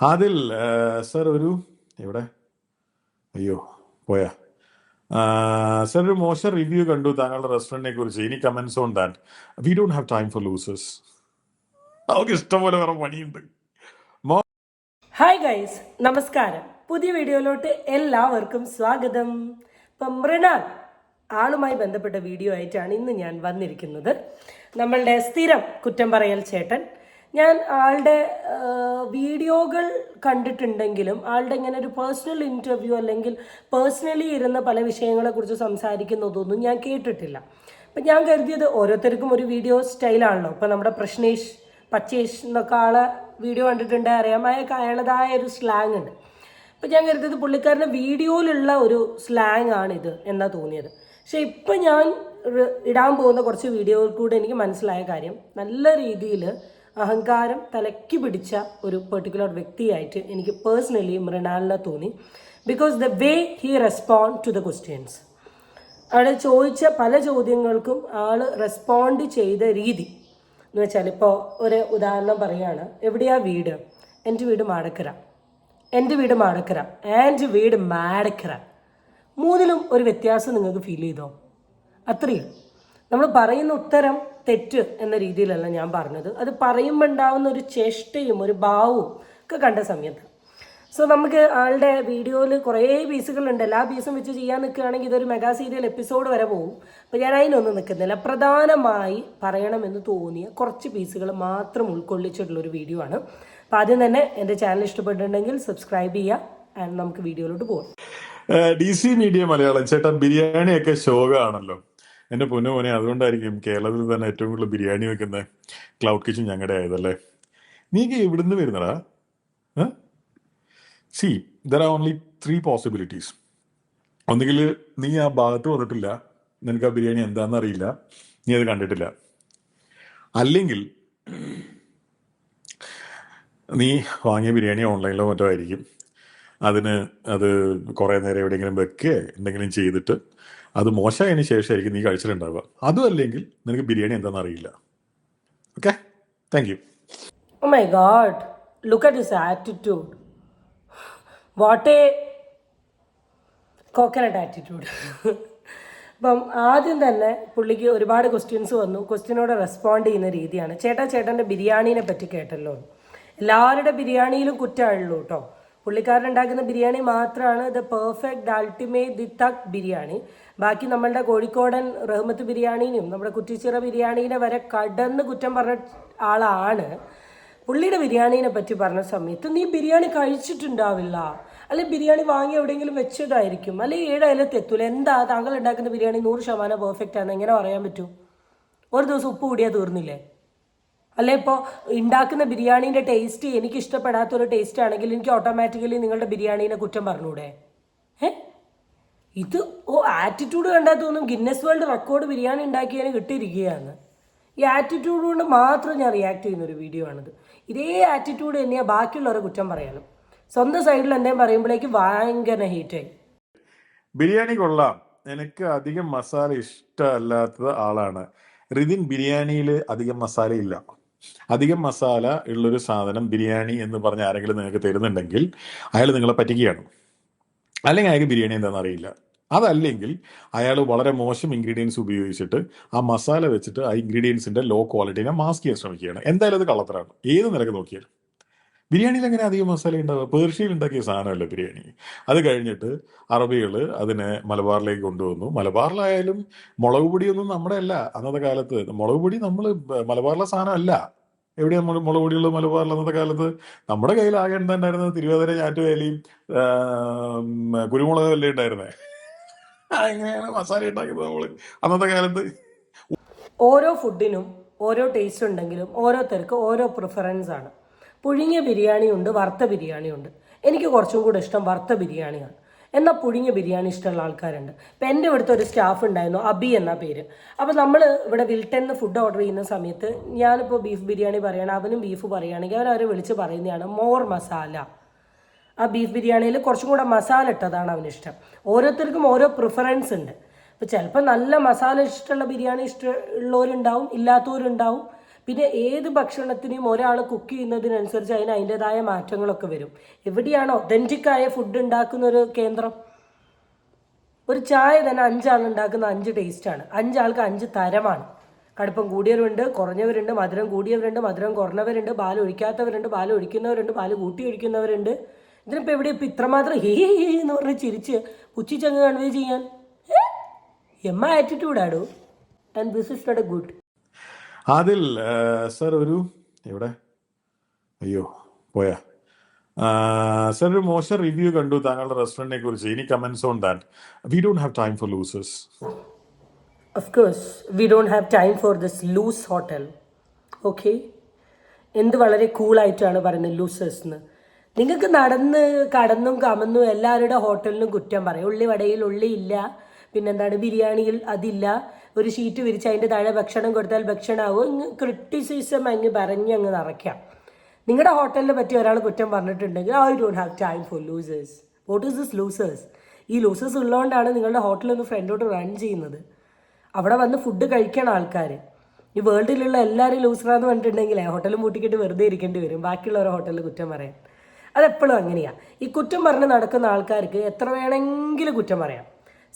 അതിൽ സർ ഒരു എവിടെ? അയ്യോ പോയാ. സർ ഒരു മോശം റിവ്യൂ കണ്ടു താങ്കളുടെ റെസ്റ്റോറന്റിനെ കുറിച്ച്. ഇനി comments on that we don't have time for losers അവർക്ക് ഇഷ്ടം പോലെ വേറെ പണിയുണ്ട്. ഹായ് ഗൈസ് നമസ്കാരം. പുതിയ വീഡിയോയിലോട്ട് എല്ലാവർക്കും സ്വാഗതം. ഇപ്പം മൃണാൽ ആളുമായി ബന്ധപ്പെട്ട വീഡിയോ ആയിട്ടാണ് ഇന്ന് ഞാൻ വന്നിരിക്കുന്നത്. നമ്മളുടെ സ്ഥിരം കുറ്റം പറയൽ ചേട്ടൻ ഞാൻ ആളുടെ വീഡിയോകൾ കണ്ടിട്ടുണ്ടെങ്കിലും ആളുടെ ഇങ്ങനെ ഒരു പേഴ്സണൽ ഇന്റർവ്യൂ അല്ലെങ്കിൽ പേഴ്സണലി ഇരുന്ന പല വിഷയങ്ങളെക്കുറിച്ച് സംസാരിക്കുന്നതൊന്നും ഞാൻ കേട്ടിട്ടില്ല. അപ്പം ഞാൻ കരുതിയത് ഓരോരുത്തർക്കും ഒരു വീഡിയോ സ്റ്റൈലാണല്ലോ ഇപ്പം നമ്മുടെ പ്രശ്നേഷ് പച്ചേഷ് എന്നൊക്കെ ആളെ വീഡിയോ കണ്ടിട്ടുണ്ട്. അറിയാം അയാൾക്ക് അയാളതായ ഒരു സ്ലാങ് ഉണ്ട്. അപ്പം ഞാൻ കരുതിയത് പുള്ളിക്കാരന്റെ വീഡിയോയിലുള്ള ഒരു സ്ലാങ് ആണിത് എന്നാ തോന്നിയത്. പക്ഷെ ഇപ്പം ഞാൻ ഇടാൻ പോകുന്ന കുറച്ച് വീഡിയോയിൽ കൂടെ എനിക്ക് മനസ്സിലായ കാര്യം നല്ല രീതിയിൽ അഹങ്കാരം തലയ്ക്ക് പിടിച്ച ഒരു പെർട്ടിക്കുലർ വ്യക്തിയായിട്ട് എനിക്ക് പേഴ്സണലി മൃണാലിനെ തോന്നി. Because the way he respond to the questions അവിടെ ചോദിച്ച പല ചോദ്യങ്ങൾക്കും ആൾ റെസ്പോണ്ട് ചെയ്ത രീതി. എന്ന് വെച്ചാൽ ഇപ്പോൾ ഒരു ഉദാഹരണം പറയുകയാണ് എവിടെയാ വീട്? എന്റെ വീട് മാടക്കര. എന്റെ വീട് മാടക്കര. ആൻഡ് വീട് മാടക്കര. മൂന്നിലും ഒരു വ്യത്യാസം നിങ്ങൾക്ക് ഫീൽ ചെയ്തോ? അത്രയും നമ്മൾ പറയുന്ന ഉത്തരം തെറ്റ് എന്ന രീതിയിലല്ല ഞാൻ പറഞ്ഞത്. അത് പറയുമ്പോൾ ഉണ്ടാവുന്ന ഒരു ചേഷ്ടയും ഒരു ഭാവവും ഒക്കെ കണ്ട സമയത്ത്. സോ നമുക്ക് ആളുടെ വീഡിയോയിൽ കുറേ പീസുകളുണ്ട്. എല്ലാ പീസും വെച്ച് ചെയ്യാൻ നിൽക്കുകയാണെങ്കിൽ ഇതൊരു മെഗാ സീരിയൽ എപ്പിസോഡ് വരെ പോകും. അപ്പോൾ ഞാൻ അതിനൊന്നും നിൽക്കുന്നില്ല. പ്രധാനമായി പറയണമെന്ന് തോന്നിയ കുറച്ച് പീസുകൾ മാത്രം ഉൾക്കൊള്ളിച്ചിട്ടുള്ളൊരു വീഡിയോ ആണ്. അപ്പം ആദ്യം തന്നെ എന്റെ ചാനൽ ഇഷ്ടപ്പെട്ടിട്ടുണ്ടെങ്കിൽ സബ്സ്ക്രൈബ് ചെയ്യുക ആൻഡ് നമുക്ക് വീഡിയോയിലോട്ട് പോകാം ഡി സി മീഡിയ മലയാളം. ചേട്ടാ ബിരിയാണിയൊക്കെ ശോകമാണല്ലോ എന്റെ പൊന്നു മോനെ അതുകൊണ്ടായിരിക്കും കേരളത്തിൽ തന്നെ ഏറ്റവും കൂടുതൽ ബിരിയാണി വെക്കുന്ന ക്ലൗഡ് കിച്ചൺ ഞങ്ങളുടെ ആയതല്ലേ? നീക്ക് ഇവിടുന്ന് വരുന്നടാ. See there are only three possibilities ഒന്നുകിൽ നീ ആ ഭാഗത്ത് വന്നിട്ടില്ല. നിനക്ക് ആ ബിരിയാണി എന്താണെന്ന് അറിയില്ല. നീ അത് കണ്ടിട്ടില്ല. അല്ലെങ്കിൽ നീ വാങ്ങിയ ബിരിയാണി ഓൺലൈനിലോ മറ്റോ ആയിരിക്കും. അതിന് അത് കുറേ നേരം എവിടെയെങ്കിലും വെക്കുക എന്തെങ്കിലും ചെയ്തിട്ട് അത് മോശമായതിനു ശേഷമായിരിക്കും നീ കഴിച്ചിട്ടുണ്ടാവുക. അതും അല്ലെങ്കിൽ നിനക്ക് ബിരിയാണി എന്താണെന്ന് അറിയില്ല. Okay thank you Oh my god, look at his attitude. What a coconut attitude അപ്പം ആദ്യം തന്നെ പുള്ളിക്ക് ഒരുപാട് ക്വസ്റ്റ്യൻസ് വന്നു. ക്വസ്റ്റ്യനോട് റെസ്പോണ്ട് ചെയ്യുന്ന രീതിയാണ്. ചേട്ടാ ചേട്ടന്റെ ബിരിയാണീനെ പറ്റി കേട്ടല്ലോ. എല്ലാവരുടെ ബിരിയാണിയിലും കുറ്റമുള്ളൂ കേട്ടോ പുള്ളിക്കാരൻ ഉണ്ടാക്കുന്ന ബിരിയാണി മാത്രമാണ് the perfect ultimate the Tak biryani. ബാക്കി നമ്മളുടെ കോഴിക്കോടൻ റഹ്മത്ത് ബിരിയാണീനും നമ്മുടെ കുറ്റിച്ചിറ ബിരിയാണീനെ വരെ കടന്ന് കുറ്റം പറഞ്ഞ ആളാണ്. പുള്ളിയുടെ ബിരിയാണീനെ പറ്റി പറഞ്ഞ സമയത്ത് നീ ബിരിയാണി കഴിച്ചിട്ടുണ്ടാവില്ല. അല്ലെ ബിരിയാണി വാങ്ങി എവിടെയെങ്കിലും വെച്ചതായിരിക്കും. അല്ലെ ഏഴായാലും തെത്തൂല എന്താ താങ്കൾ ഉണ്ടാക്കുന്ന ബിരിയാണി നൂറ് ശതമാനം പെർഫെക്റ്റ് ആണ് എങ്ങനെ പറയാൻ പറ്റും? ഒരു ദിവസം ഉപ്പ് കൂടിയാൽ തീർന്നില്ലേ? അല്ലെ ഇപ്പോൾ ഉണ്ടാക്കുന്ന ബിരിയാണീന്റെ ടേസ്റ്റ് എനിക്ക് ഇഷ്ടപ്പെടാത്ത ഒരു ടേസ്റ്റ് ആണെങ്കിൽ എനിക്ക് ഓട്ടോമാറ്റിക്കലി നിങ്ങളുടെ ബിരിയാണീനെ കുറ്റം പറഞ്ഞൂടെ? ഏ? ഇത് ഓ ആറ്റിറ്റ്യൂഡ് കണ്ടാൽ തോന്നും ഗിന്നസ് വേൾഡ് റെക്കോർഡ് ബിരിയാണി ഉണ്ടാക്കിയതിന് കിട്ടിയിരിക്കുകയാണ്. ഈ ആറ്റിറ്റ്യൂഡ് കൊണ്ട് മാത്രം ഞാൻ റിയാക്ട് ചെയ്യുന്ന ഒരു വീഡിയോ ആണിത്. ഇതേ ആറ്റിറ്റ്യൂഡ് തന്നെയാണ് ബാക്കിയുള്ളവരെ കുറ്റം പറയാനും. സ്വന്തം സൈഡിൽ എന്തെങ്കിലും പറയുമ്പോഴേക്ക് ഭയങ്കര ഹീറ്റായി ബിരിയാണി കൊള്ളാം. എനിക്ക് അധികം മസാല ഇഷ്ടമല്ലാത്ത ആളാണ്. റിതിൻ ബിരിയാണിയിൽ അധികം മസാല ഇല്ല. അധികം മസാല ഉള്ളൊരു സാധനം ബിരിയാണി എന്ന് പറഞ്ഞ് ആരെങ്കിലും നിങ്ങൾക്ക് തരുന്നുണ്ടെങ്കിൽ അയാൾ നിങ്ങളെ പറ്റിക്കുകയാണ്. അല്ലെങ്കിൽ അയാൾക്ക് ബിരിയാണി എന്താണെന്ന് അറിയില്ല. അതല്ലെങ്കിൽ അയാൾ വളരെ മോശം ഇൻഗ്രീഡിയൻസ് ഉപയോഗിച്ചിട്ട് ആ മസാല വെച്ചിട്ട് ആ ഇൻഗ്രീഡിയൻസിന്റെ ലോ ക്വാളിറ്റിനെ മാസ്ക് ചെയ്യാൻ ശ്രമിക്കുകയാണ്. എന്തായാലും അത് കള്ളത്തരാണ്. ഏത് നിലയ്ക്ക് നോക്കിയാലും. ബിരിയാണിയിൽ അങ്ങനെ അധികം മസാല ഉണ്ടാവുക? പേർഷ്യയിൽ ഉണ്ടാക്കിയ സാധനമല്ല ബിരിയാണി? അത് കഴിഞ്ഞിട്ട് അറബികൾ അതിനെ മലബാറിലേക്ക് കൊണ്ടുവന്നു. മലബാറിലായാലും മുളക് പൊടിയൊന്നും നമ്മുടെ അല്ല അന്നത്തെ കാലത്ത് മുളക് പൊടി നമ്മൾ മലബാറിലെ സാധനമല്ല. എവിടെയാണ് നമ്മൾ മുളക് പൊടിയുള്ളത് മലബാറിൽ അന്നത്തെ കാലത്ത്? നമ്മുടെ കയ്യിൽ ആകെ ഉണ്ടായിരുന്നത്? തിരുവാതിര ഞാറ്റുവേലയും കുരുമുളകും അല്ലേ ഉണ്ടായിരുന്നേ? എങ്ങനെയാണ് മസാല ഉണ്ടാക്കുന്നത് നമ്മൾ അന്നത്തെ കാലത്ത്? ഓരോ ഫുഡിനും ഓരോ ടേസ്റ്റ് ഉണ്ടെങ്കിലും ഓരോരുത്തർക്ക് ഓരോ പ്രിഫറൻസ് ആണ്. പുഴുങ്ങിയ ബിരിയാണി ഉണ്ട് വറുത്ത ബിരിയാണി ഉണ്ട് എനിക്ക് കുറച്ചും കൂടെ ഇഷ്ടം വറുത്ത ബിരിയാണിയാണ്. എന്നാൽ പുഴുങ്ങിയ ബിരിയാണി ഇഷ്ടമുള്ള ആൾക്കാരുണ്ട്. ഇപ്പം എന്റെ ഇവിടുത്തെ ഒരു സ്റ്റാഫ് ഉണ്ടായിരുന്നു അബി എന്ന പേര്. അപ്പോൾ നമ്മൾ ഇവിടെ വിൽട്ടനിന്ന് ഫുഡ് ഓർഡർ ചെയ്യുന്ന സമയത്ത് ഞാനിപ്പോൾ ബീഫ് ബിരിയാണി പറയുകയാണ് അവനും ബീഫ് പറയുകയാണെങ്കിൽ അവരവരെ വിളിച്ച് പറയുന്നതാണ് മോർ മസാല. ആ ബീഫ് ബിരിയാണിയിൽ കുറച്ചും കൂടെ മസാല ഇട്ടതാണ് അവനിഷ്ടം. ഓരോരുത്തർക്കും ഓരോ പ്രിഫറൻസ് ഉണ്ട്. ഇപ്പോൾ ചിലപ്പോൾ നല്ല മസാല ഇഷ്ടമുള്ള ബിരിയാണി ഇഷ്ടമുള്ളവരുണ്ടാവും ഇല്ലാത്തവരുണ്ടാവും. പിന്നെ ഏത് ഭക്ഷണത്തിനും ഒരാൾ കുക്ക് ചെയ്യുന്നതിനനുസരിച്ച് അതിന് അതിന്റെതായ മാറ്റങ്ങളൊക്കെ വരും. എവിടെയാണ് ഒതന്റിക് ആയ ഫുഡ് ഉണ്ടാക്കുന്ന ഒരു കേന്ദ്രം? ഒരു ചായ തന്നെ അഞ്ചാൾ ഉണ്ടാക്കുന്ന അഞ്ച് ടേസ്റ്റാണ് അഞ്ചാൾക്ക് അഞ്ച് തരമാണ്. കടുപ്പം കൂടിയവരുണ്ട് കുറഞ്ഞവരുണ്ട് മധുരം കൂടിയവരുണ്ട് മധുരം കുറഞ്ഞവരുണ്ട് പാൽ ഒഴിക്കാത്തവരുണ്ട് പാൽ ഒഴിക്കുന്നവരുണ്ട് പാൽ കൂട്ടി ഒഴിക്കുന്നവരുണ്ട്. ഇതിനിപ്പോൾ എവിടെ ഇപ്പം ഇത്രമാത്രം ഹേ എന്ന് പറഞ്ഞ് ചിരിച്ച് പുച്ചിച്ചങ്ങ് കൺവേ ചെയ്യാൻ? എമ്മ ആറ്റിറ്റ്യൂഡാടോ and this is not a good അതിൽ സർ ഒരു എവിടെ? അയ്യോ പോയാ. സർ ഒരു മോശം റിവ്യൂ കണ്ടു താങ്കളുടെ റെസ്റ്റോറന്റിനെ കുറിച്ച്. ഇനി comments on that we don't have time for losers of course we don't have time for this loose hotel okay എന്ത് വളരെ കൂളായിട്ടാണ് പറയുന്നത് ലൂസേഴ്സ് നിങ്ങൾക്ക് നടന്ന് കടന്നും കമന്നും എല്ലാവരുടെ ഹോട്ടലിനും കുറ്റം പറയും. ഉള്ളി വടയിൽ ഉള്ളി ഇല്ല പിന്നെന്താണ് ബിരിയാണിയിൽ അതില്ല. ഒരു ഷീറ്റ് വിരിച്ച് അതിന്റെ താഴെ ഭക്ഷണം കൊടുത്താൽ ഭക്ഷണമാവും ഇങ്ങ് ക്രിറ്റിസിസം അങ്ങ് പറഞ്ഞ് അങ്ങ് നിറയ്ക്കാം നിങ്ങളുടെ ഹോട്ടലിനെ പറ്റി ഒരാൾ കുറ്റം പറഞ്ഞിട്ടുണ്ടെങ്കിൽ I don't have time for losers what is this losers ഈ ലൂസേഴ്സ് ഉള്ളതുകൊണ്ടാണ് നിങ്ങളുടെ ഹോട്ടൽ ഒന്ന് ഫ്രണ്ടോട്ട് റൺ ചെയ്യുന്നത്. അവിടെ വന്ന് ഫുഡ് കഴിക്കണം ആൾക്കാർ ഈ വേൾഡിലുള്ള എല്ലാവരും ലൂസറാന്ന് പറഞ്ഞിട്ടുണ്ടെങ്കിൽ ഹോട്ടലും പൂട്ടിക്കിട്ട് വെറുതെ ഇരിക്കേണ്ടി വരും. ബാക്കിയുള്ളവരെ ഹോട്ടലിൽ കുറ്റം പറയാൻ. അതെപ്പോഴും അങ്ങനെയാണ് ഈ കുറ്റം പറഞ്ഞ് നടക്കുന്ന ആൾക്കാർക്ക് എത്ര വേണമെങ്കിലും കുറ്റം പറയാം.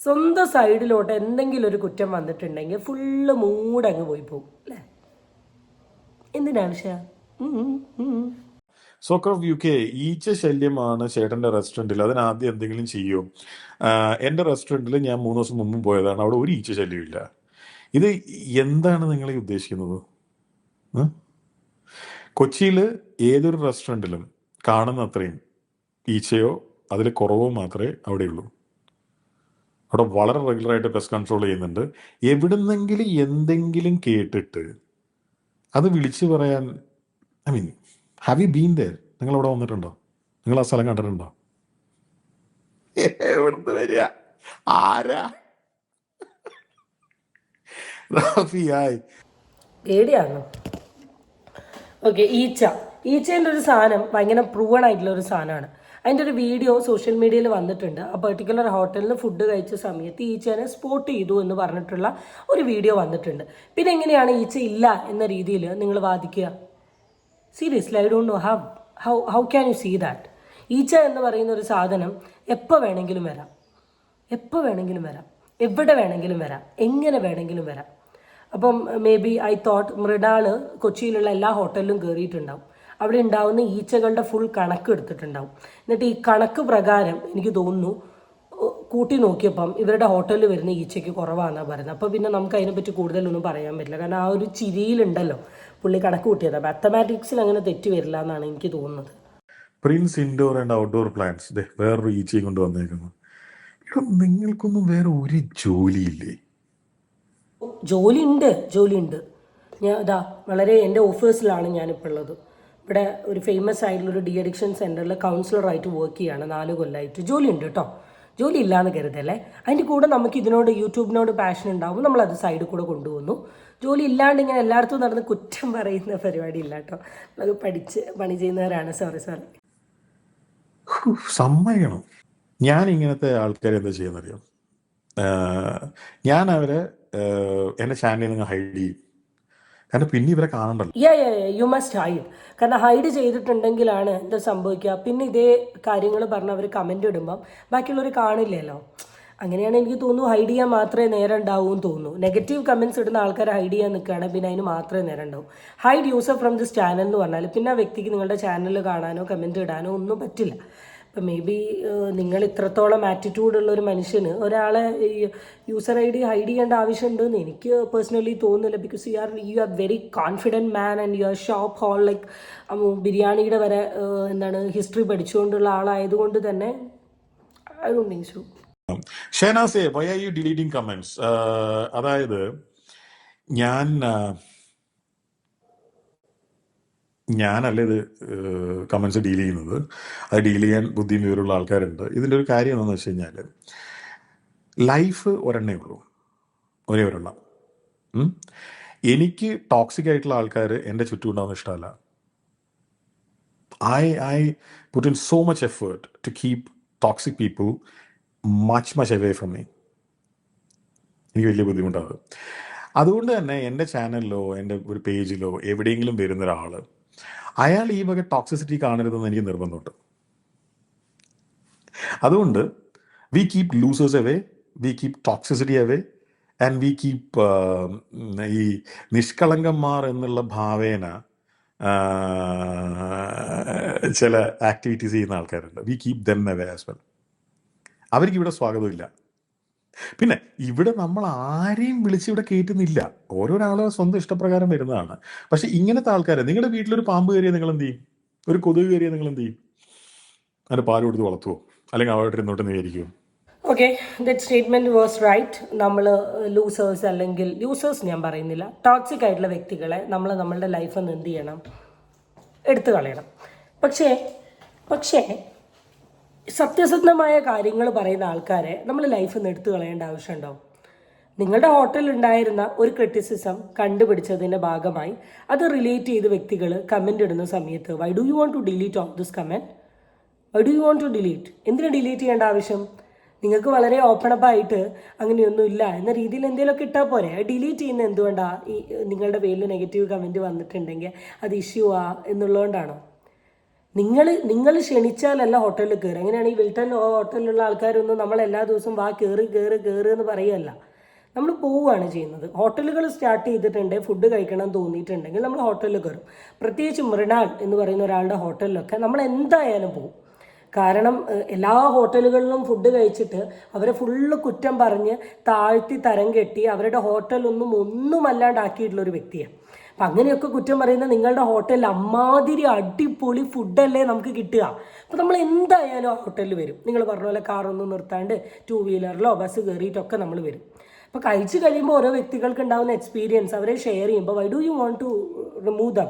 സ്വന്തം സൈഡിലോട്ട് എന്തെങ്കിലും ഒരു കുറ്റം വന്നിട്ടുണ്ടെങ്കിൽ ഫുള്ള് മൂടങ്ങ് പോയി പോകും അല്ലേ? ഷാ സോക്കർ ഓഫ് യു കെ ഈച്ച ശല്യമാണ് ചേട്ടന്റെ റെസ്റ്റോറന്റിൽ അതിനാദ്യം എന്തെങ്കിലും ചെയ്യും? എന്റെ റെസ്റ്റോറന്റിൽ ഞാൻ മൂന്ന് ദിവസം മുമ്പ് പോയതാണ്. അവിടെ ഒരു ഈച്ച ശല്യമില്ല ഇത് എന്താണ് നിങ്ങൾ ഈ ഉദ്ദേശിക്കുന്നത്? കൊച്ചിയിൽ ഏതൊരു റെസ്റ്റോറന്റിലും കാണുന്ന അത്രയും ഈച്ചയോ അതിൽ കുറവോ മാത്രമേ അവിടെയുള്ളൂ. അവിടെ വളരെ റെഗുലറായിട്ട് പെസ്റ്റ് കൺട്രോൾ ചെയ്യുന്നുണ്ട്. എവിടുന്നെങ്കിലും എന്തെങ്കിലും കേട്ടിട്ട് അത് വിളിച്ചു പറയാൻ I mean have you been there നിങ്ങൾ അവിടെ വന്നിട്ടുണ്ടോ? നിങ്ങൾ ആ സ്ഥലം കണ്ടിട്ടുണ്ടോ? എവിടുന്ന് വരിക? ആരാ? റാഫിയായി പേടിയാണോ? ഓക്കെ ഈച്ച. ഈച്ചേന്റെ ഒരു സാധനം ഭയങ്കര പ്രൂവൺ ആയിട്ടുള്ള ഒരു സാധനമാണ്. അതിന്റെ ഒരു വീഡിയോ സോഷ്യൽ മീഡിയയിൽ വന്നിട്ടുണ്ട്. ആ പെർട്ടിക്കുലർ ഹോട്ടലിൽ ഫുഡ് കഴിച്ച സമയത്ത് ഈച്ചേനെ സ്പോട്ട് ചെയ്തു എന്ന് പറഞ്ഞിട്ടുള്ള ഒരു വീഡിയോ വന്നിട്ടുണ്ട്. പിന്നെ എങ്ങനെയാണ് ഈച്ച ഇല്ല എന്ന രീതിയിൽ നിങ്ങൾ വാദിക്കുക? Seriously I don't know how how how can you see that ഈച്ച എന്ന് പറയുന്ന ഒരു സാധനം എപ്പോൾ വേണമെങ്കിലും വരാം. എപ്പോൾ വേണമെങ്കിലും വരാം. എവിടെ വേണമെങ്കിലും വരാം. എങ്ങനെ വേണമെങ്കിലും വരാം. അപ്പം maybe I thought Mrinal കൊച്ചിയിലുള്ള എല്ലാ ഹോട്ടലിലും കയറിയിട്ടുണ്ടാവും അവിടെ ഉണ്ടാവുന്ന ഈച്ചകളുടെ ഫുൾ കണക്ക് എടുത്തിട്ടുണ്ടാവും. എന്നിട്ട് ഈ കണക്ക് പ്രകാരം എനിക്ക് തോന്നുന്നു കൂട്ടി നോക്കിയപ്പം ഇവരുടെ ഹോട്ടലിൽ വരുന്ന ഈച്ചയ്ക്ക് കുറവാണെന്നാണ് പറയുന്നത്. അപ്പോൾ പിന്നെ നമുക്ക് അതിനെപ്പറ്റി കൂടുതലൊന്നും പറയാൻ പറ്റില്ല. കാരണം ആ ഒരു ചിരിയിലുണ്ടല്ലോ പുള്ളി കണക്ക് കൂട്ടിയത്. മാത്തമാറ്റിക്സിൽ അങ്ങനെ തെറ്റ് വരില്ല എന്നാണ് എനിക്ക് തോന്നുന്നത്. Prince indoor and outdoor plants വേറൊരു ഈച്ചയും കൊണ്ട് വന്നേക്കുന്നു. നിങ്ങൾക്കൊന്നും വേറെ ഒരു ജോലിയില്ലേ? ജോലി ഉണ്ട് ജോലി ഉണ്ട് ഞാൻ ഇതാ വളരെ എന്റെ ഓഫേഴ്സിലാണ് ഞാനിപ്പോൾ ഉള്ളത്. ഇവിടെ ഒരു ഫേമസ് ആയിട്ടുള്ള ഒരു ഡി അഡിക്ഷൻ സെന്ററിൽ കൗൺസിലറായിട്ട് വർക്ക് ചെയ്യുകയാണ് നാല് കൊല്ലമായിട്ട് ജോലി ഉണ്ട് കേട്ടോ ജോലി ഇല്ലാന്ന് കരുതല്ലേ? അതിന്റെ കൂടെ നമുക്ക് ഇതിനോട് യൂട്യൂബിനോട് പാഷൻ ഉണ്ടാവും. നമ്മൾ അത് സൈഡിൽ കൂടെ കൊണ്ടുപോകുന്നു ജോലി ഇല്ലാണ്ട് ഇങ്ങനെ എല്ലായിടത്തും നടന്ന് കുറ്റം പറയുന്ന പരിപാടി ഇല്ല കേട്ടോ അത് പഠിച്ച് പണി ചെയ്യുന്നവരാണ്. സോറി സോറി സമ്മതിക്കണം. ഞാൻ ഇങ്ങനത്തെ ആൾക്കാരെ എന്താ ചെയ്യുന്നറിയാം? ഞാൻ അവരെ എന്റെ ചാനലിൽ നിന്ന് ഹൈഡ് ചെയ്യും. കാരണം പിന്നെ ഇവരെ കാണണ്ടല്ലോ. യാ മസ്റ്റ് ഹൈഡ് കാരണം ഹൈഡ് ചെയ്തിട്ടുണ്ടെങ്കിലാണ് എന്താ സംഭവിക്കുക. പിന്നെ ഇതേ കാര്യങ്ങൾ പറഞ്ഞ് അവർ കമന്റ് ഇടുമ്പം ബാക്കിയുള്ളവർ കാണില്ലല്ലോ. അങ്ങനെയാണ് എനിക്ക് തോന്നുന്നു ഹൈഡ് ചെയ്യാൻ മാത്രമേ നേരം ഉണ്ടാവൂ എന്ന് തോന്നുന്നു. നെഗറ്റീവ് കമൻസ് ഇടുന്ന ആൾക്കാർ ഹൈഡ് ചെയ്യാൻ നിൽക്കുകയാണെങ്കിൽ പിന്നെ അതിന് മാത്രമേ നേരം ഉണ്ടാവും. Hide user from this channel എന്ന് പറഞ്ഞാൽ പിന്നെ ആ വ്യക്തിക്ക് നിങ്ങളുടെ ചാനൽ കാണാനോ കമന്റ് ഇടാനോ ഒന്നും പറ്റില്ല. ഇപ്പം മേ ബി നിങ്ങൾ ഇത്രത്തോളം ആറ്റിറ്റ്യൂഡ് ഉള്ള ഒരു മനുഷ്യന് ഒരാളെ യൂസർ ഐ ഡി ഹൈഡ് ചെയ്യേണ്ട ആവശ്യമുണ്ടെന്ന് എനിക്ക് പേഴ്സണലി തോന്നുന്നില്ല. Because you are you are very confident man and you are shop hole like ബിരിയാണിയുടെ വരെ എന്താണ് ഹിസ്റ്ററി പഠിച്ചുകൊണ്ടുള്ള ആളായതുകൊണ്ട് തന്നെ I don't think so why are you deleting comments അതായത് ഞാൻ ഞാനല്ല ഇത് കമൻസ് ഡീൽ ചെയ്യുന്നത്. അത് ഡീൽ ചെയ്യാൻ ബുദ്ധിയും വിവരമുള്ള ആൾക്കാരുണ്ട്. ഇതിന്റെ ഒരു കാര്യം എന്താണെന്ന് വെച്ച് കഴിഞ്ഞാൽ ലൈഫ് ഒരെണ്ണേ ഉള്ളൂ. ഒരേ ഒരെണ്ണം. എനിക്ക് ടോക്സിക് ആയിട്ടുള്ള ആൾക്കാർ എന്റെ ചുറ്റും ഉണ്ടാകുന്ന ഇഷ്ടമല്ല. I I put in so much effort to keep toxic people much much away from me എനിക്ക് വലിയ ബുദ്ധിമുട്ടാണ്. അതുകൊണ്ട് തന്നെ എന്റെ ചാനലിലോ എന്റെ ഒരു പേജിലോ എവിടെയെങ്കിലും വരുന്ന ഒരാൾ അയാൾ ഈ വക ടോക്സിസിറ്റി കാണരുതെന്ന് എനിക്ക് നിർബന്ധമുണ്ട്. അതുകൊണ്ട് we keep losers away we keep toxicity away and we keep ഈ നിഷ്കളങ്കന്മാർ എന്നുള്ള ഭാവേന ചില ആക്ടിവിറ്റീസ് ചെയ്യുന്ന ആൾക്കാരുണ്ട്. We keep them away as well അവർക്ക് ഇവിടെ സ്വാഗതമില്ല പിന്നെ ഇവിടെ നമ്മൾ ആരെയും വിളിച്ച് ഇവിടെ കയറ്റുന്നില്ല ഓരോരാളും സ്വന്തം ഇഷ്ടപ്രകാരം വരുന്നതാണ്. പക്ഷെ ഇങ്ങനത്തെ ആൾക്കാരെ നിങ്ങളുടെ വീട്ടിലൊരു പാമ്പ് കയറിയ നിങ്ങൾ എന്ത് ചെയ്യും? ഒരു കൊതുക് കയറിയ നിങ്ങൾ എന്ത് ചെയ്യും? അതിന് പാൽ കൊടുത്ത് വളർത്തുവോ? അല്ലെങ്കിൽ അവരുടെ ഇരുന്നോട്ട് നീരിക്കുമോ okay that statement was right നമ്മൾ ലൂസേഴ്സ് അല്ലെങ്കിൽ ലൂസേഴ്സ് ഞാൻ പറയുന്നില്ല. ടോക്സിക് ആയിട്ടുള്ള വ്യക്തികളെ നമ്മൾ നമ്മളുടെ ലൈഫിൽ നിന്ന് എന്ത് ചെയ്യണം? എടുത്തു കളയണം. പക്ഷേ പക്ഷേ സത്യസന്ധമായ കാര്യങ്ങൾ പറയുന്ന ആൾക്കാരെ നമ്മൾ ലൈഫിൽ നിന്ന് എടുത്തു കളയേണ്ട ആവശ്യമുണ്ടോ? നിങ്ങളുടെ ഹോട്ടലിൽ ഉണ്ടായിരുന്ന ഒരു ക്രിറ്റിസിസം കണ്ടുപിടിച്ചതിന്റെ ഭാഗമായി അത് റിലേറ്റ് ചെയ്ത് വ്യക്തികൾ കമന്റ് ഇടുന്ന സമയത്ത് why do you want to delete of this comment why do you want to delete എന്തിനു ഡിലീറ്റ് ചെയ്യേണ്ട ആവശ്യം? നിങ്ങൾക്ക് വളരെ ഓപ്പൺ അപ്പ് ആയിട്ട് അങ്ങനെയൊന്നും ഇല്ല എന്ന രീതിയിൽ എന്തെങ്കിലുമൊക്കെ ഇട്ടാൽ പോരെ. ഡിലീറ്റ് ചെയ്യുന്ന എന്തുകൊണ്ടാണ് ഈ നിങ്ങളുടെ പേരിൽ നെഗറ്റീവ് കമന്റ് വന്നിട്ടുണ്ടെങ്കിൽ അത് ഇഷ്യൂ ആ എന്നുള്ളതുകൊണ്ടാണോ? നിങ്ങൾ നിങ്ങൾ ക്ഷണിച്ചാലല്ല ഹോട്ടലിൽ കയറുക എങ്ങനെയാണ് ഈ വിൽട്ടൺ ഹോട്ടലിലുള്ള ആൾക്കാരൊന്നും നമ്മൾ എല്ലാ ദിവസവും വാ കയറി കയറി കയറി എന്ന് പറയുകയല്ല. നമ്മൾ പോവുകയാണ് ചെയ്യുന്നത്. ഹോട്ടലുകൾ സ്റ്റാർട്ട് ചെയ്തിട്ടുണ്ട് ഫുഡ് കഴിക്കണം തോന്നിയിട്ടുണ്ടെങ്കിൽ നമ്മൾ ഹോട്ടലിൽ കയറും. പ്രത്യേകിച്ച് മൃണാൾ എന്ന് പറയുന്ന ഒരാളുടെ ഹോട്ടലിലൊക്കെ നമ്മൾ എന്തായാലും പോകും കാരണം എല്ലാ ഹോട്ടലുകളിലും ഫുഡ് കഴിച്ചിട്ട് അവരെ ഫുള്ള് കുറ്റം പറഞ്ഞ് താഴ്ത്തി തരം കെട്ടി അവരുടെ ഹോട്ടലൊന്നും ഒന്നുമല്ലാണ്ടാക്കിയിട്ടുള്ള ഒരു വ്യക്തിയാണ്. അപ്പം അങ്ങനെയൊക്കെ കുറ്റം പറയുന്ന നിങ്ങളുടെ ഹോട്ടലിൽ അമ്മാതിരി അടിപൊളി ഫുഡല്ലേ നമുക്ക് കിട്ടുക. അപ്പം നമ്മൾ എന്തായാലും ആ ഹോട്ടലിൽ വരും. നിങ്ങൾ പറഞ്ഞ പോലെ കാറൊന്നും നിർത്താണ്ട് ടൂ വീലറിലോ ബസ് കയറിയിട്ടൊക്കെ നമ്മൾ വരും. അപ്പോൾ കഴിച്ച് കഴിയുമ്പോൾ ഓരോ വ്യക്തികൾക്ക് ഉണ്ടാകുന്ന എക്സ്പീരിയൻസ് അവരെ ഷെയർ ചെയ്യുമ്പോൾ why do you want to remove them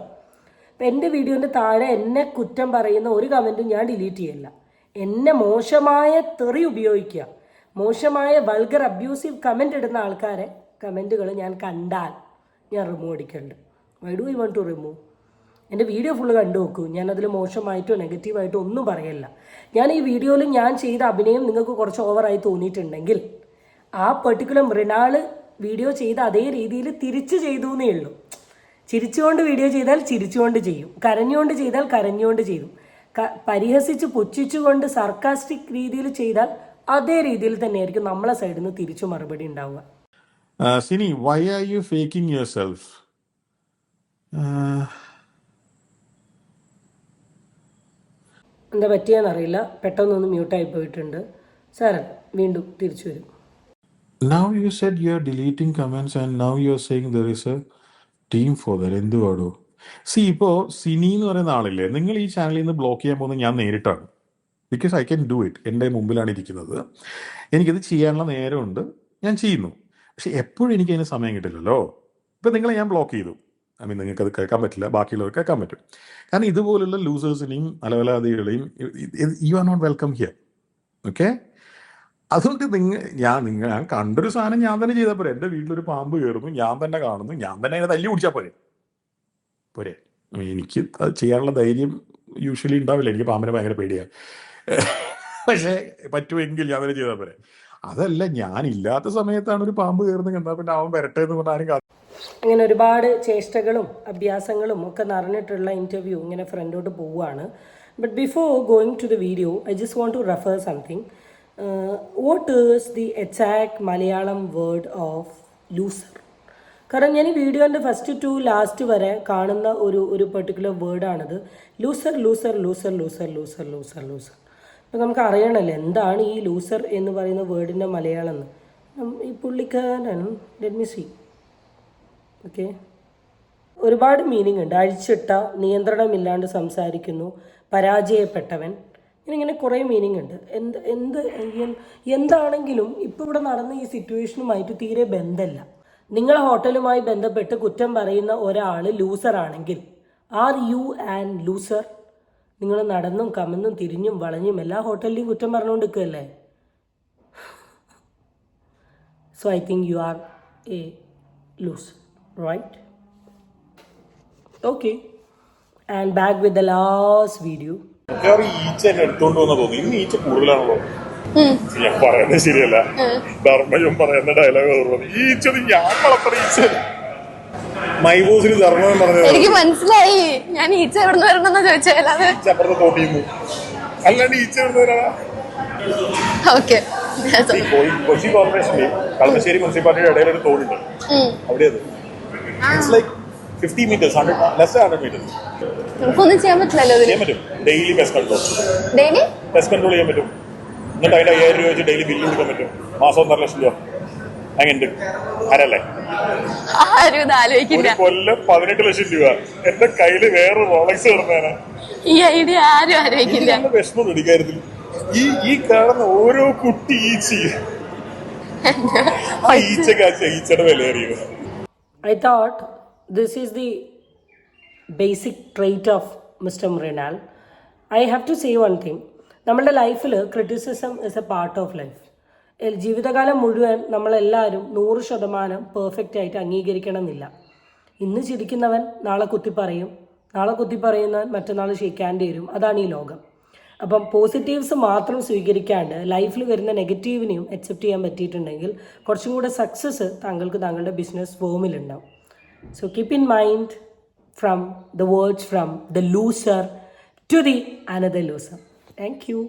അപ്പം എന്റെ വീഡിയോന്റെ താഴെ എന്നെ കുറ്റം പറയുന്ന ഒരു കമന്റും ഞാൻ ഡിലീറ്റ് ചെയ്യില്ല. എന്നെ മോശമായ തെറി ഉപയോഗിക്കുക. മോശമായ വൾഗർ അബ്യൂസീവ് കമന്റ് ഇടുന്ന ആൾക്കാരെ കമന്റുകൾ ഞാൻ കണ്ടാൽ ഞാൻ റിമൂവ് അടിക്കുന്നുണ്ട് why do you want to remove എന്റെ വീഡിയോ ഫുള്ള് കണ്ടു നോക്കൂ. ഞാൻ അതിൽ മോശമായിട്ടോ നെഗറ്റീവായിട്ടോ ഒന്നും പറയല്ല. ഞാൻ ഈ വീഡിയോയിൽ ഞാൻ ചെയ്ത അഭിനയം നിങ്ങൾക്ക് കുറച്ച് ഓവറായി തോന്നിയിട്ടുണ്ടെങ്കിൽ ആ പെർട്ടിക്കുലർ മൃണാൾ വീഡിയോ ചെയ്ത അതേ രീതിയിൽ തിരിച്ച് ചെയ്തു എന്നേ ഉള്ളൂ. ചിരിച്ചുകൊണ്ട് വീഡിയോ ചെയ്താൽ ചിരിച്ചുകൊണ്ട് ചെയ്യും. കരഞ്ഞുകൊണ്ട് ചെയ്താൽ കരഞ്ഞുകൊണ്ട് ചെയ്യും. പരിഹസിച്ച് പുച്ഛിച്ചുകൊണ്ട് സർക്കാസ്റ്റിക് രീതിയിൽ ചെയ്താൽ അതേ രീതിയിൽ തന്നെയായിരിക്കും നമ്മളെ സൈഡിൽ നിന്ന് തിരിച്ചു മറുപടി ഉണ്ടാവുക. Cini why are you faking yourself എന്താ പറ്റിയെന്നറിയില്ല. പെട്ടെന്നൊന്ന് മ്യൂട്ടായി പോയിട്ടുണ്ട്. സാറല്ല വീണ്ടും തിരിച്ചു വരും. Now you said deleting deleting comments and now are saying there is a team for that. എന്തുവാടോ സി ഇപ്പോൾ സിനി എന്ന് പറയുന്ന ആളില്ലേ നിങ്ങൾ ഈ ചാനലിൽ നിന്ന് ബ്ലോക്ക് ചെയ്യാൻ പോകുന്നത് ഞാൻ നേരിട്ടാണ്. Because I can do it എന്റെ മുമ്പിലാണ് ഇരിക്കുന്നത്. എനിക്കിത് ചെയ്യാനുള്ള നേരമുണ്ട്. ഞാൻ ചെയ്യുന്നു. പക്ഷെ എപ്പോഴും എനിക്ക് അതിന് സമയം കിട്ടില്ലല്ലോ. ഇപ്പം നിങ്ങളെ ഞാൻ ബ്ലോക്ക് ചെയ്തു. ഐ മീൻ നിങ്ങൾക്ക് അത് കേൾക്കാൻ പറ്റില്ല. ബാക്കിയുള്ളവർക്ക് കേൾക്കാൻ പറ്റും. കാരണം ഇതുപോലുള്ള ലൂസേഴ്സിനെയും അലവലാദികളെയും you are not welcome here okay അതുകൊണ്ട് നിങ്ങൾ ഞാൻ നിങ്ങൾ ഞാൻ കണ്ടൊരു സാധനം ഞാൻ തന്നെ ചെയ്താൽ പോരെ. എന്റെ വീട്ടിലൊരു പാമ്പ് കയറുന്നു ഞാൻ തന്നെ കാണുന്നു ഞാൻ തന്നെ അതിനെ തല്ലി പിടിച്ചാൽ പോരെ. പോരെ. എനിക്ക് അത് ചെയ്യാനുള്ള ധൈര്യം യൂഷ്വലി ഉണ്ടാവില്ല. എനിക്ക് പാമ്പിനെ ഭയങ്കര പേടിയാണ് പക്ഷേ പറ്റുമെങ്കിൽ ഞാൻ തന്നെ ചെയ്താൽ പോരെ. അതല്ല ഞാൻ ഇല്ലാത്ത സമയത്താണ് ഒരു പാമ്പ് കയറുന്നത് എന്താ പിന്നെ അവൻ വരട്ടെ എന്ന് പറഞ്ഞാൽ ആരും അങ്ങനെ ഒരുപാട് ചേഷ്ടകളും അഭ്യാസങ്ങളും ഒക്കെ നിറഞ്ഞിട്ടുള്ള ഇന്റർവ്യൂ ഇങ്ങനെ ഫ്രണ്ടോട്ട് പോവുകയാണ്. But before going to the video I just want to refer something what is the exact Malayalam word of loser കാരണം ഞാൻ ഈ വീഡിയോന്റെ ഫസ്റ്റ് ടു ലാസ്റ്റ് വരെ കാണുന്ന ഒരു ഒരു particular വേർഡാണിത് loser loser loser loser loser loser loser അപ്പം നമുക്ക് അറിയണമല്ലോ എന്താണ് ഈ ലൂസർ എന്ന് പറയുന്ന വേർഡിന്റെ മലയാളം എന്ന്. ഈ പുള്ളിക്കാരൻ ലെറ്റ് മി സി ഓക്കെ ഒരുപാട് മീനിങ് ഉണ്ട്. അഴിച്ചിട്ട നിയന്ത്രണമില്ലാണ്ട് സംസാരിക്കുന്നു പരാജയപ്പെട്ടവൻ. ഇങ്ങനെ കുറേ മീനിങ് ഉണ്ട്. എന്ത് എന്ത് എന്താണെങ്കിലും ഇപ്പോൾ ഇവിടെ നടന്ന ഈ സിറ്റുവേഷനുമായിട്ട് തീരെ ബന്ധമല്ല നിങ്ങൾ ഹോട്ടലുമായി ബന്ധപ്പെട്ട് കുറ്റം പറയുന്ന ഒരാൾ ലൂസർ ആണെങ്കിൽ ആർ യു ആൻഡ് ലൂസർ നിങ്ങൾ നടന്നും കമന്നും തിരിഞ്ഞും വളഞ്ഞും എല്ലാ ഹോട്ടലിലെയും കുറ്റം പറഞ്ഞുകൊണ്ട് നിൽക്കുകയല്ലേ I think you are a loser right? Okay. And back with the last video. ഈച്ച എന്നെ എടുത്തോണ്ട് വന്ന തോന്നി ഇന്ന് ഈച്ച കൂടുതലാണല്ലോ. ഞാൻ പറയുന്നത് ശരിയല്ല. ധർമ്മയും പറയുന്ന ഡയലോഗ് ഓർമ്മ ഈച്ചത് ഞാൻ വളർത്തണ ഈച്ച മൈബൂസിന് ധർമ്മം പറഞ്ഞത് എനിക്ക് മനസ്സിലായി. ഞാൻ ഈച്ച എവിടെ നിന്ന് വരണമെന്നാ ഈച്ച അപ്പുറത്ത് തോട്ടിന്ന്. അല്ലാണ്ട് ഈച്ച എവിടെ കൊച്ചി കോർപ്പറേഷനിൽ കളമശ്ശേരി മുനിസിപ്പാലിറ്റിയുടെ ഇടയിൽ ഒരു തോടുണ്ട്. അവിടെ അത് it's like fifty meters hundred less hundred meters നമുക്കൊന്നും ചെയ്യാൻ പറ്റില്ലല്ലോ ഇതിന്. ചെയ്യാൻ പറ്റും. Daily pest control daily pest control ചെയ്യാൻ പറ്റും. എന്നിട്ട് അതിന്റെ അയ്യായിരം രൂപ വെച്ച് ഡെയിലി ബില്ല് കൊടുക്കാൻ പറ്റും. മാസം ഒന്നര ലക്ഷം രൂപ. അങ്ങനെ ആരല്ലേ? ആരും ഇത് ആലോചിക്കില്ല. ഒരു കൊല്ലം പതിനെട്ട് ലക്ഷം രൂപ. എന്റെ കയ്യിൽ വേറെ റോളക്സ് കിടന്നേനെ ഈ ഐഡിയ ആരും ആലോചിക്കില്ല. വിഷമം ഇടിക്കാര്യത്തിൽ ഈ ഈ കാണുന്ന ഓരോ കുട്ടി ഈച്ച ആ ഈച്ചക്ക് ആ ഈച്ചയുടെ വില I thought this is the basic trait of Mr. Mrinal. I have to say one thing. നമ്മളുടെ ലൈഫിൽ criticism is a part of life ജീവിതകാലം മുഴുവൻ നമ്മളെല്ലാവരും നൂറ് ശതമാനം പെർഫെക്റ്റ് ആയിട്ട് അംഗീകരിക്കണം എന്നില്ല ഇന്ന് ചിരിക്കുന്നവൻ നാളെ കുത്തി പറയും നാളെ കുത്തി പറയുന്നവൻ മറ്റന്നാൾ ഷെയ്ക്കാന്റെ വരും അതാണ് ഈ ലോകം അപ്പം പോസിറ്റീവ്സ് മാത്രം സ്വീകരിക്കാണ്ട് ലൈഫിൽ വരുന്ന നെഗറ്റീവിനെയും അക്സെപ്റ്റ് ചെയ്യാൻ പറ്റിയിട്ടുണ്ടെങ്കിൽ കുറച്ചും കൂടെ സക്സസ് താങ്കൾക്ക് താങ്കളുടെ business ഫോമിലുണ്ടാവും so keep in mind from the words from the loser to the another loser thank you